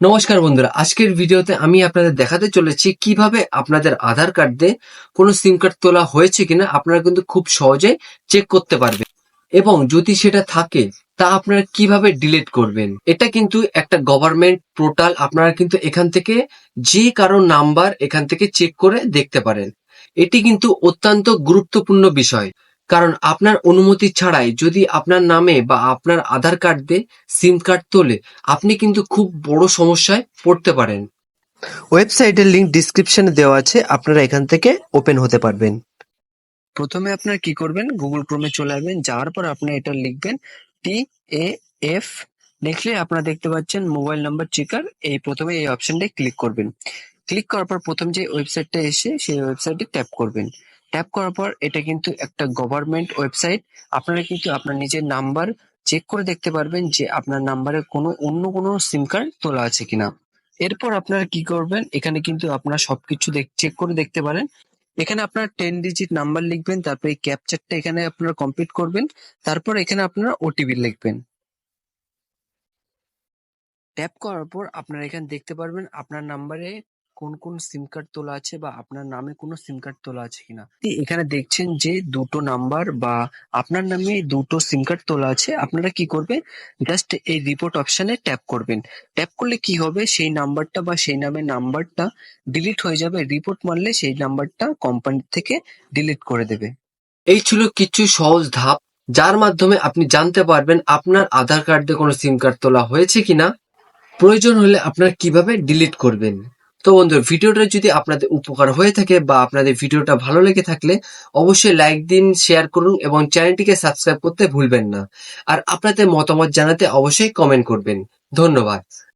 নমস্কার বন্ধুরা, আজকের ভিডিওতে আমি আপনাদের দেখাতে চলেছি কীভাবে আপনাদের আধার কার্ড দিয়ে কোনো সিম কার্ড তোলা হয়েছে কিনা, আপনারা কিন্তু খুব সহজে চেক করতে পারবেন। এবং যদি সেটা থাকে, তা আপনারা কীভাবে ডিলিট করবেন? এটা কিন্তু একটা গভর্নমেন্ট পোর্টাল আপনারা কিন্তু এখান থেকে যে কারও নাম্বার এখান থেকে চেক করে দেখতে পারেন। এটি কিন্তু অত্যন্ত গুরুত্বপূর্ণ বিষয়। কারণ আপনার অনুমতি ছাড়াই যদি আপনার নামে বা আপনার আধার কার্ড দিয়ে সিম কার্ড তোলে আপনি কিন্তু খুব বড় সমস্যায় পড়তে পারেন। ওয়েবসাইটের লিংক ডিসক্রিপশনে দেওয়া আছে আপনারা এখান থেকে ওপেন হতে পারবেন। প্রথমে আপনার কি করবেন? গুগল ক্রোমে চলে আসবেন যাওয়ার পর আপনি এটা লিখবেন টি এ এফ লিখলে আপনারা দেখতে পাচ্ছেন মোবাইল নাম্বার চেকার এই প্রথমে এই অপশনটায় ক্লিক করবেন। ক্লিক করার পর প্রথম যে ওয়েবসাইটটা এসে সেই ওয়েবসাইটে ট্যাপ করবেন। ট্যাপ করার পর এটা কিন্তু একটা গভর্নমেন্ট ওয়েবসাইট আপনারা কিন্তু আপনার নিজের নাম্বার চেক করে দেখতে পারবেন যে আপনার নাম্বারে কোনো, অন্য কোনো সিম কার্ড তোলা আছে কিনা। এরপর আপনারা কি করবেন? এখানে কিন্তু আপনারা সবকিছু চেক করে দেখতে পারেন। এখানে আপনার টেন ডিজিট নাম্বার লিখবেন, তারপরে ক্যাপচারটা এখানে আপনারা কমপ্লিট করবেন, তারপর এখানে আপনারা ওটিপি লিখবেন। ট্যাপ করার পর আপনারা এখানে দেখতে পারবেন আপনার নাম্বারে কোন কোন সিম কার্ড তোলা আছে বা আপনার নামে কোনো সিম কার্ড তোলা আছে কিনা? এখানে দেখছেন যে দুটো নাম্বার বা আপনার নামে দুটো সিম কার্ড তোলা আছে। আপনারা কি করবেন? জাস্ট এই রিপোর্ট অপশনে ট্যাপ করবেন। ট্যাপ করলে কি হবে? সেই নাম্বারটা বা সেই নামের নাম্বারটা ডিলিট হয়ে যাবে। রিপোর্ট মারলে সেই নাম্বারটা কোম্পানি থেকে ডিলিট করে দেবে। এই ছিল কিছু সহজ ধাপ, যার মাধ্যমে আপনি জানতে পারবেন আপনার আধার কার্ড কোনো সিম কার্ড তোলা হয়েছে কিনা। প্রয়োজন হলে আপনারা কীভাবে ডিলিট করবেন? তো বন্ধু, ভিডিওটা যদি আপনাদের উপকার হয়ে থাকে বা আপনাদের ভিডিওটা ভালো লেগে থাকলে অবশ্যই লাইক দিন শেয়ার করুন এবং চ্যানেলটিকে সাবস্ক্রাইব করতে ভুলবেন না। আর আপনাদের মতামত জানাতে অবশ্যই কমেন্ট করবেন। ধন্যবাদ।